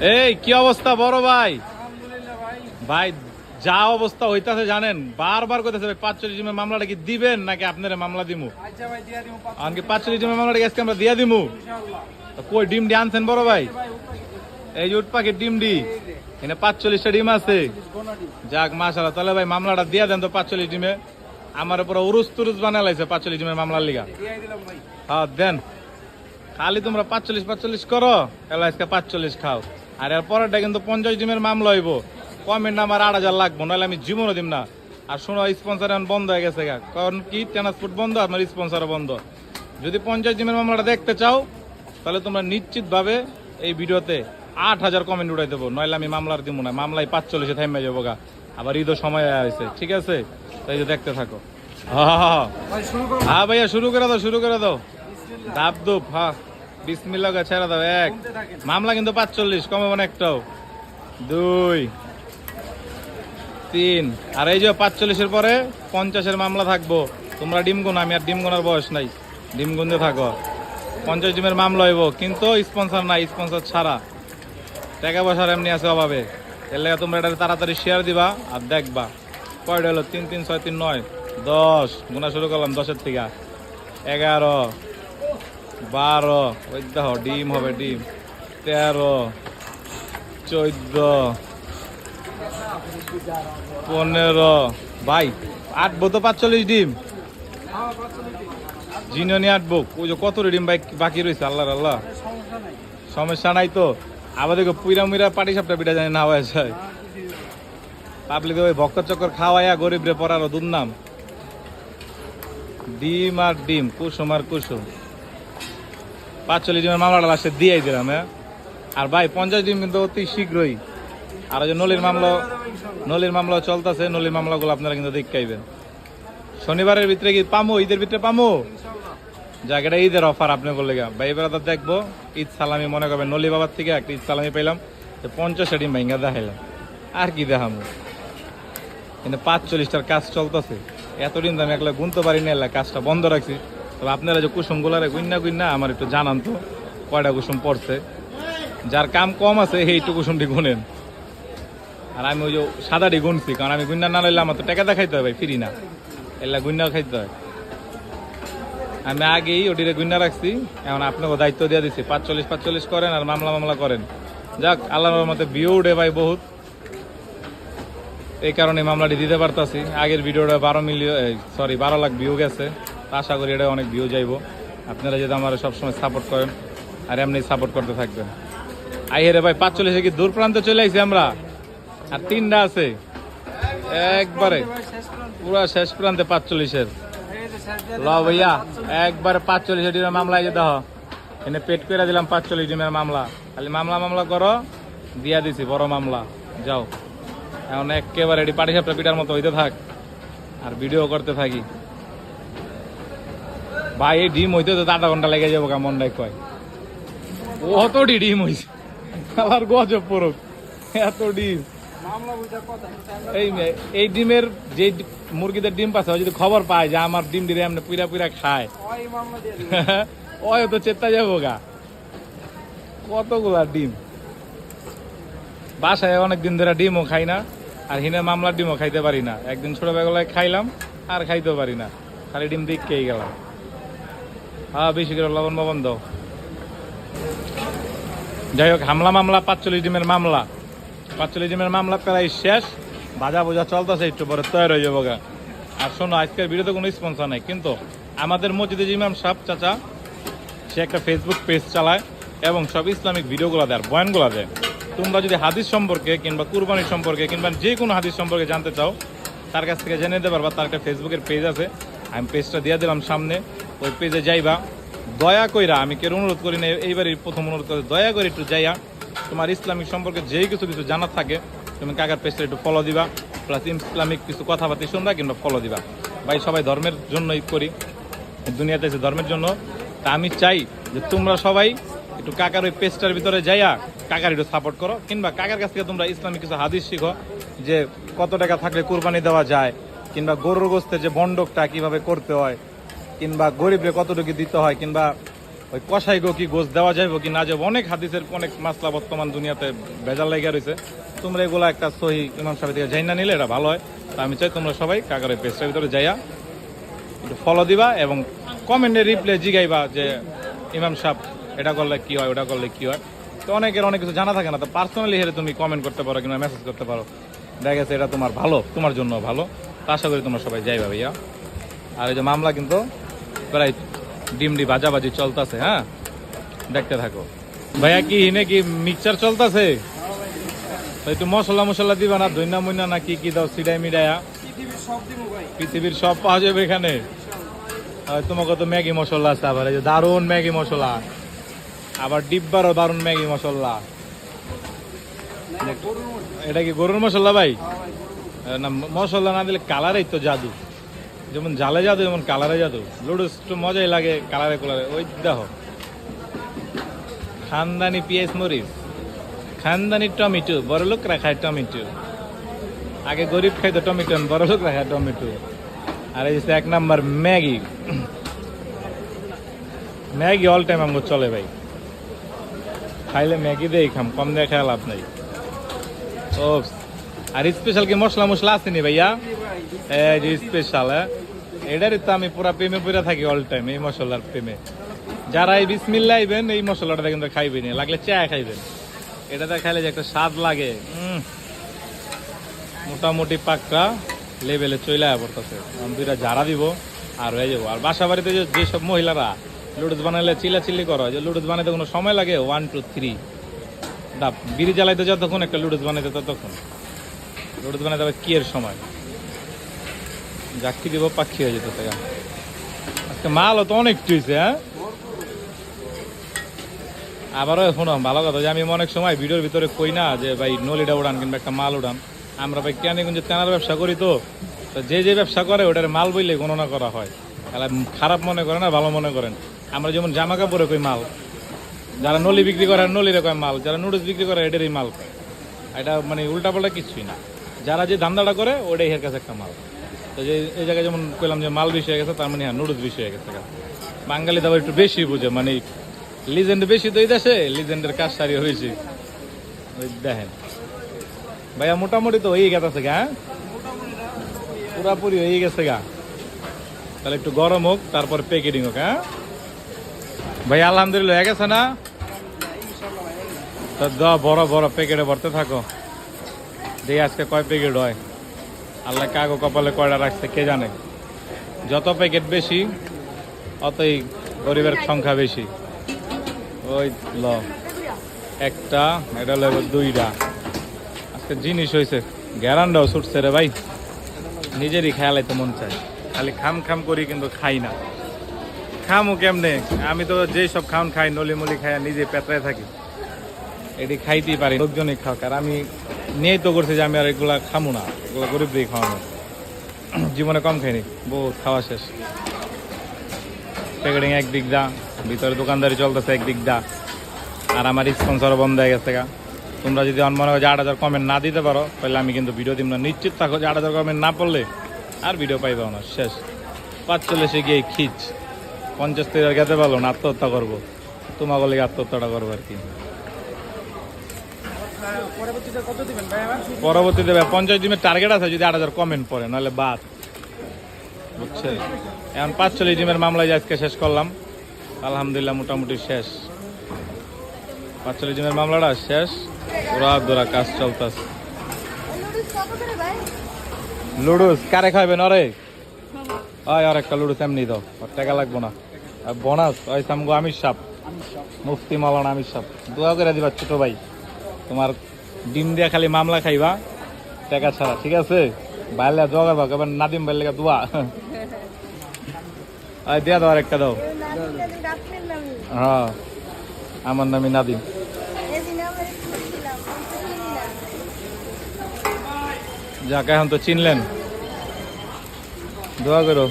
এই, কি অবস্থা বড় ভাই? ভাই, যা অবস্থা হইতাছে জানেন, বারবার কইতাছে ভাই, পাঁচচল্লিশ ডিমের মামলাটা কি দিবেন নাকি আপনারা মামলা দিমু? পাঁচ পাঁচচল্লিশ ডিমের মামলাটা আজকে আমরা দিয়া দিমু? কই, ডিম ডি আনছেন বড় ভাই? এই উট পাখির ডিম ডি এখানে পাঁচচল্লিশটা ডিম আছে। যাক মাশাল্লাহ তাহলে ভাই, মামলাটা দিয়া দেন তো পাঁচচল্লিশ ডিমে। আমার উপর উরুস তুরুস বানা লাইছে পাঁচচল্লিশ ডিমের মামলার লিগা। হ্যাঁ দেন। খালি তোমরা পাঁচচল্লিশ পাঁচচল্লিশ করো এলা আজকে পাঁচচল্লিশ খাও। আর এর পরেরটা কিন্তু পঞ্চাশ ডিমের মামলা হইব। কমেন্ট আমার আট হাজার লাগবো নাহলে আমি জীবনও দিম না। আর শোনো স্পন্সার এখন বন্ধ হয়ে গেছে গা। কারণ কি? ট্রান্সপোর্ট বন্ধ আমার স্পন্সারও বন্ধ। যদি পঞ্চাশ ডিমের মামলাটা দেখতে চাও তাহলে তোমরা নিশ্চিতভাবে এই ভিডিওতে আট হাজার কমেন্ট উঠাই দেবো। নইলে আমি মামলার দিব না। মামলায় পাঁচচল্লিশে থাইমে যাব গা। আবার ঈদও সময় হয়েছে ঠিক আছে? তাই দেখতে থাকো। হ্যাঁ ভাইয়া শুরু করে দাও শুরু করে দাও। দাব দুপ হ্যাঁ। বিসমিল্লা ছেড়ে দাও, এক। মামলা কিন্তু পাঁচচল্লিশ, কমে মানে একটাও। দুই, তিন। আর এই যে পাঁচচল্লিশের পরে পঞ্চাশের মামলা থাকব। তোমরা ডিম গুণ আমি আর ডিম বয়স নাই। ডিম গুনতে থাকো। পঞ্চাশ ডিমের মামলা হইব, কিন্তু স্পন্সর নাই, স্পন্সর ছাড়া। টাকা পয়সার এমনি আছে অভাবে। এর লেগে তোমরা এটা তাড়াতাড়ি শেয়ার দিবা আর দেখবা। কয়টা হলো? তিন তিন, ছয়, তিন, নয়, দশ। গুণা শুরু করলাম দশের থেকে। এগারো বারো, ওই দেখো, ডিম হবে ডিম। তেরো, চোদ্দ, পনেরো। ভাই আটবো তো পাঁচচল্লিশ ডিম। জিনিয়নি আটবো ওই যে কত ডিম বাকি রয়েছে আল্লাহ আল্লাহ। সমস্যা নাই তো। আবার দেখো পুইরা মুইরা পাটি সাপটা পিঠা জানি না পাবলিক ওই ভক্কর চক্কর খাওয়াইয়া গরিব রে পড়ারও দুর্নাম। ডিম আর ডিম, কুসুম আর কুসুম। পাঁচচল্লিশ ডিমের মামলাটা লাস্টে দিয়ে দিলাম হ্যাঁ? আর ভাই, পঞ্চাশ ডিম কিন্তু অতি শীঘ্রই। আর ওই যে নলির মামলা নলির মামলা চলতেছে, নলির মামলাগুলো আপনারা কিন্তু দেখাইবেন শনিবারের ভিতরে কি পামো? ঈদের ভিতরে পামো? জায়গাটা ঈদের অফার আপনি বললে ভাই, এবার তো দেখব, ঈদ সালামি মনে করবেন, নলি বাবার থেকে একটা ঈদ সালামি পেলাম তো পঞ্চাশ ডিম ভাইঙ্গা দেখাইলাম। আর কি দেখামো? কিন্তু পাঁচচল্লিশটার কাজ চলতেছে। এতদিন তো আমি একলা গুনতে পারি না কাজটা বন্ধ রাখছি। তবে আপনারা যে কুসুম গুলারে গুইনা গুইনা আমার একটু জানান তো, কয়টা কুসুম পড়ছে। যার কাম কম আছে সেইটু কুসুমটি গুনেন। আর আমি ওই যে সাদাটি গুনছি, কারণ আমি গুইনা না লইলে আমার তো টাকা দেখাইতে হয় ভাই, ফিরি না। এলা গুইনাও খাইতে হয়। আমি আগেই ওটিরে গুইনা রাখছি, এখন আপনাকে দায়িত্ব দিয়ে দিচ্ছি পাঁচচল্লিশ পাঁচচল্লিশ করেন আর মামলা মামলা করেন। যাক, আল্লাহর মতে ভিউ উঠে ভাই বহুত। এই কারণে মামলাটি দিতে পারতাছি। আগের ভিডিওটা বারো মিলিয়ন সরি বারো লাখ ভিউ গেছে। আশা করি এটা অনেক ভিউ যাইব। আপনারা যদি আমার সবসময় সাপোর্ট করেন, আর এমনি সাপোর্ট করতে থাকবেন। আই হেরে ভাই, পাঁচচল্লিশে কি দূর প্রান্তে চলে আইছি আমরা? আর তিনটা আছে। একবারে, পুরা শেষ প্রান্তে পাঁচচল্লিশের এই যে ল ভাইয়া, একবারে পাঁচচল্লিশ ডিমের মামলা যে দাও এনে পেট করে দিলাম পাঁচচল্লিশ ডিমের মামলা। খালি মামলা মামলা করো, দিয়া দিছি, বড় মামলা। যাও। এখন একেবারে এটি পাটি সাপটা পিটার মতো হইতে থাক, আর ভিডিও করতে থাকি। ভাই, এই ডিম হইতে তো আধা ঘণ্টা লেগে যাব কেমন ডাই কয়। অতটি ডিম হইছে? আবার গজব পড়ুক। এত ডিম। এই এই ডিমের যে মুরগিদের ডিম ও যদি খবর পায় যে আমার ডিম দিলে এমনি পুরা পুরা খায়। ওই দিয়ে তো চেতা যাব গা। কতগুলা ডিম। বাসায় অনেক দিন ধরে ডিমও খাই না, আর হিনে মামলার ডিমও খাইতে পারি না। একদিন ছোটবেলায় খাইলাম, আর খাইতেও পারি না। খালি ডিম দেখকেই গেলাম। হ্যাঁ বেশি করে লবণ লবণ দাও। যাই হোক, হামলা মামলা, পাঁচচল্লিশ ডিমের মামলা। পাঁচচল্লিশ ডিমের মামলা প্রায় শেষ। বাজা বোঝা চলতেছে, একটু পরে তৈরি হয়ে যাব। আর শোনো, আজকের ভিডিওতে কোনো স্পন্সর নাই, কিন্তু আমাদের মসজিদে ইমাম সাহ চাচা, সে একটা ফেসবুক পেজ চালায় এবং সব ইসলামিক ভিডিওগুলো দেয় আর বয়ানগুলো দেয়। তোমরা যদি হাদিস সম্পর্কে কিংবা কুরবানির সম্পর্কে কিংবা যে কোনো হাদিস সম্পর্কে জানতে চাও, তার কাছ থেকে জেনে নিতে পারবা, তার একটা ফেসবুকের পেজ আছে। আমি পেজটা দিয়ে দিলাম সামনে। ওই পেজে যাইবা। দয়া কইরা আমি কেউ অনুরোধ করি না, এইবারই প্রথম অনুরোধ করে দয়া করে একটু যাইয়া তোমার ইসলামিক সম্পর্কে যেই কিছু কিছু জানার থাকে, তুমি কাকার পেজটা একটু ফলো দিবা প্লাস ইসলামিক কিছু কথাবার্তা শুনবা, কিংবা ফলো দিবা। ভাই, সবাই ধর্মের জন্যই করি, দুনিয়াতে এসে ধর্মের জন্য। তা আমি চাই যে তোমরা সবাই একটু কাকার ওই পেজটার ভিতরে যাইয়া কাকার একটু সাপোর্ট করো, কিংবা কাকার কাছ থেকে তোমরা ইসলামিক কিছু হাদিস শিখো, যে কত টাকা থাকলে কুরবানি দেওয়া যায়, কিংবা গরুর গোস্তের যে বন্ডকটা কীভাবে করতে হয় কিংবা গরিবরে কতটুকু দিতে হয় কিংবা ওই কষাই গো কি গোস দেওয়া যাবে কি না যাবে অনেক হাদিসের অনেক মাসলা বর্তমান দুনিয়াতে ভেজাল লেগে রয়েছে তোমরা এগুলো একটা সহি ইমাম সাহেব থেকে যাই না নিলে এটা ভালো হয়। তা আমি চাই তোমরা সবাই কাকারের পেজটার ভিতরে যাইয়া একটু ফলো দিবা এবং কমেন্টে রিপ্লে জিগাইবা যে ইমাম সাহেব এটা করলে কি হয়, ওটা করলে কি হয়। তো অনেকের অনেক কিছু জানা থাকে না, তো পার্সোনালি হেরে তুমি কমেন্ট করতে পারো কিংবা মেসেজ করতে পারো। দেখা গেছে এটা তোমার ভালো, তোমার জন্য ভালো। আশা করি তোমরা সবাই যাইবা ভাইয়া। আর এই যে মামলা কিন্তু প্রায় ডিমডি বাজাবাজি চলতেছে হ্যাঁ? দেখতে থাকো। ভাইয়া কি হিনে কি মিক্সচার চলতেছে? একটু মশলা মশলা দিবা না দৈনা মইনা না কি কি দাও সিডাই মিডায়া পৃথিবীর সব পাওয়া যাবে এখানে। তোমাকে তো ম্যাগি মশলা আছে আবার, এই যে দারুণ ম্যাগি মশলা। আবার ডিব্বারও দারুণ ম্যাগি মশলা। এটা কি গরুর মশলা ভাই? না মশলা না দিলে কালারেই তো জাদু। যেমন জালে জাদু, যেমন কালারে জাদু। লুডুস তো মজাই লাগে কালারে কালারে। ওই দেখো। খানদানি পিএস মরিচ। খানদানি টমেটো, বড় লোকরা খায় টমেটো। আগে গরিব খাইতো টমেটো বড় লোকরা খায় টমেটো। আর এই এক number Maggi. Maggi all time আমাকে চলে ভাই। খাইলে ম্যাগি দেই খাম, কম দিয়ে খায় লাভ নাই। ও, আর স্পেশাল কি মশলা মশলা আছে নি ভাইয়া? এই যে স্পেশাল হ্যাঁ? এটারই তো আমি পুরা প্রেমে পুরা থাকি অল টাইম এই মশলার প্রেমে। যারা এই বিসমিল্লা আইবেন, এই মশলাটা কিন্তু খাইবেন লাগলে চা খাইবেন। এটাতে খাইলে যে একটা স্বাদ লাগে। মোটামুটি পাক্কা লেভেলে চলে পড়তেছে। আমি দুইটা ঝাড়া দিব, আর হয়ে যাব। আর বাসা বাড়িতে যে যেসব মহিলারা লুডুস বানাইলে চিলা চিল্লি করো, যে লুডুস বানাইতে কোনো সময় লাগে? ওয়ান টু থ্রি ডাব বিড়ি জ্বালাইতে যতক্ষণ, একটা লুডুস বানাইতে ততক্ষণ। লুডুস বানাইতে আবার কি এর সময়? জাকি দিব, পাখি হয়ে যেত থেকে। আজকে মালও তো অনেক হয়েছে হ্যাঁ? আবারও শোনো, ভালো কথা যে আমি অনেক সময় ভিডিওর ভিতরে কই না যে ভাই নলিটা উড়ান কিংবা একটা মাল উড়ান। আমরা ভাই কেন তেনার ব্যবসা করি তো। যে যে ব্যবসা করে ওটার মাল বইলে গণনা করা হয়। তাহলে খারাপ মনে করেন না, ভালো মনে করেন। আমরা যেমন জামা কাপড়ে কই মাল। যারা নলি বিক্রি করে নলিরে কয় মাল, যারা নুডলস বিক্রি করে এটারই মাল এটা মানে উল্টাপাল্টা কিছুই না। যারা যে ধান্দাটা করে, ওটাই এর কাছে একটা মাল। তো যে এই জায়গায় যেমন কইলাম যে মাল বেশি হয়ে গেছে, তার মানে হ্যাঁ নুডলস বেশি হয়ে গেছে বাঙালি তো একটু বেশি বুঝে মানে লিজেন্ড বেশি তো এই দেশে লিজেন্ডের কাজ সারি হয়েছে। দেখেন। ভাইয়া, মোটামুটি তো হয়ে গেছে গা হ্যাঁ? পুরাপুরি হয়ে গেছে গা। তাহলে একটু গরম হোক, তারপর প্যাকেটিং হোক হ্যাঁ? ভাই, আলহামদুলিল্লাহ, হয়ে গেছে না? তা বড় বড় প্যাকেটে ভরতে থাকো। দিয়ে আজকে কয় প্যাকেট হয়? আল্লাহ কাগো কপালে কয়টা রাখছে, কে জানে? যত প্যাকেট বেশি, অতই গরিবের সংখ্যা বেশি। ওই ল। একটা, এটা হলো দুইটা। আজকে জিনিস হয়েছে গ্যারান্ডাও ছুটছে রে ভাই। নিজেরই খেয়ালাইতে মন চায়। খালি খাম খাম করি কিন্তু খাই না। খামু কেমনে? আমি তো যেই সব খাওন খাই, নলি মলি খাই নিজে পেটরায় থাকি। এটি খাইতেই পারি, লোকজনই খাওক আর আমি নিয়েই তো করছি যে আমি আর এগুলা খামু না। এগুলো গরিব দিয়ে খাওয়ানো। জীবনে কম খাইনি, বহুত খাওয়া শেষ। প্যাকেটিং একদিক দা, ভিতরে দোকানদারি চলতেছে একদিক দা। আর আমার স্পন্সরও বন্ধ হয়ে গেছে তোমরা যদি আমার মনে হয় আট হাজার কমেন্ট না দিতে পারো, তাহলে আমি কিন্তু ভিডিও দিব না। নিশ্চিত থাকো যে আট হাজার কমেন্ট না পড়লে আর ভিডিও পাইবে না। শেষ। পাঁচচল্লিশে গিয়ে খিচ। পঞ্চাশ থেকে গেতে পারল না, আত্মহত্যা করব। তোমাকে আত্মহত্যাটা করব আর কি। পরবর্তীতে পঞ্চাশ দিনের টার্গেট আছে, যদি আট হাজার কমেন্ট পড়ে, নাহলে বাদ। বুঝছে এখন পাঁচচল্লিশ ডিমের মামলায় আজকে শেষ করলাম, আলহামদুলিল্লাহ মোটামুটি শেষ। পাঁচচল্লিশ ডিমের মামলাটা শেষ, ওরা দোরা কাজ চলতেছে। লুডুস, কারে খাইবেন অরে? ওই আর একটা লুডুস এমনি দাও ওর টাকা লাগবো না। আর বোনাস ওই সামগো আমির সাপ মুফতি মালানা আমির সাপ দোয়া করে দিবা ছোট ভাই, তোমার ডিম দিয়া খালি মামলা খাইবা টাকা ছাড়া ঠিক আছে? বাইলে দোয়া করবা কেবল নাদিম বাইলে দোয়া। ওই দিয়া দাও আর একটা দাও। হ্যাঁ আমার নামই নাদিম। যাকে এখন তো চিনলেন। দোয়া করো।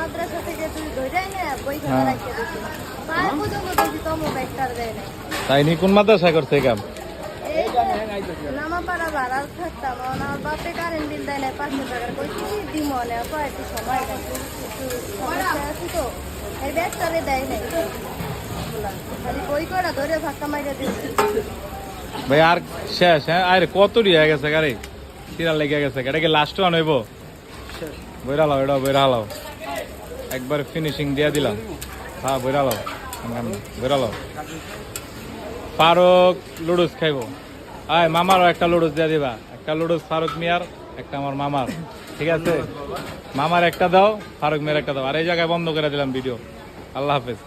মাদ্রাসা থেকে তুই ধরে না হ্যাঁ। রাখতে দেয় না তাই নি? কোন মাদ্রাসায় করছে কাম ভাই আর শেষ হ্যাঁ? আরে কত হয়ে গেছে গাড়ি? সিরা লেগে গেছে এটা কি লাস্ট ওয়ান হইব? বইরা লাও এটা বইরা লাও। একবার ফিনিশিং দিয়ে দিলাম। হ্যাঁ বইরা লাও। বইরা লাও। ফারুক লুডুস খাইব। আয়, মামারও একটা লুডুস দিয়ে দিবা। একটা লুডুস ফারুক মিয়ার, একটা আমার মামার। ঠিক আছে? মামার একটা দাও, ফারুক মিয়ার একটা দাও। আর এই জায়গায় বন্ধ করে দিলাম ভিডিও আল্লাহ হাফেজ।